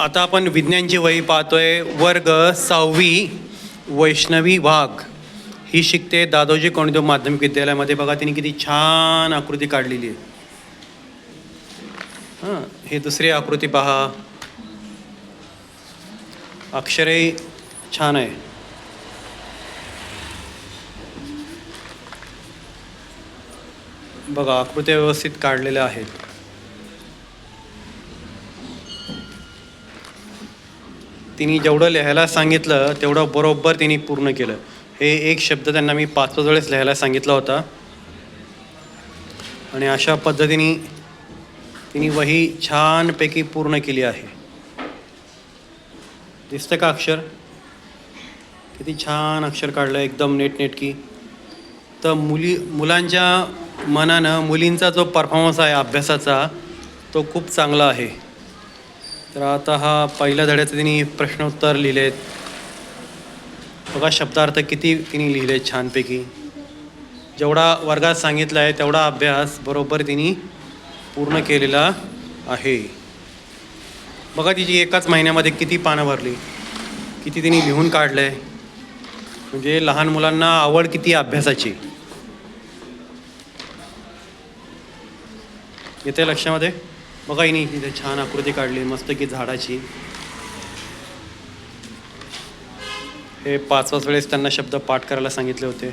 आता आपण विज्ञानची वही पाहतोय. वर्ग सहावी वैष्णवी वाघ. ही शिकते दादोजी कोणदेव माध्यमिक विद्यालयामध्ये. बघा तिने किती छान आकृती काढलेली आहे. हां ही दुसरी आकृती पहा. अक्षरही छान आहे. बघा आकृत्या व्यवस्थित काढलेल्या आहेत. तिने जेवढं लिहायला सांगितलं तेवढं बरोबर तिने पूर्ण केलं. हे एक शब्द त्यांना मी पाच पाच वेळेस लिहायला सांगितला होता. आणि अशा पद्धतीने तिने वही छानपैकी पूर्ण केली आहे. दिसतं का अक्षर? किती छान अक्षर काढलं एकदम नेटनेटकी. तर मुली मुलांच्या मनानं मुलींचा जो परफॉर्मन्स आहे अभ्यासाचा तो खूप चांगला आहे. तर आता हा पहिल्या धड्याचं तिने प्रश्नोत्तर लिहिलेत. बघा शब्दार्थ किती तिने लिहिले छानपैकी. जेवढा वर्गात सांगितलं आहे तेवढा अभ्यास बरोबर तिने पूर्ण केलेला आहे. बघा तिची एकाच महिन्यामध्ये किती पानं भरली. किती तिने लिहून काढलं आहे म्हणजे लहान मुलांना आवड किती अभ्यासाची. येते लक्षामध्ये? बघा नाही तिथे छान आकृती काढली मस्त की झाडाची. हे पाच पाच वेळेस त्यांना शब्द पाठ करायला सांगितले होते.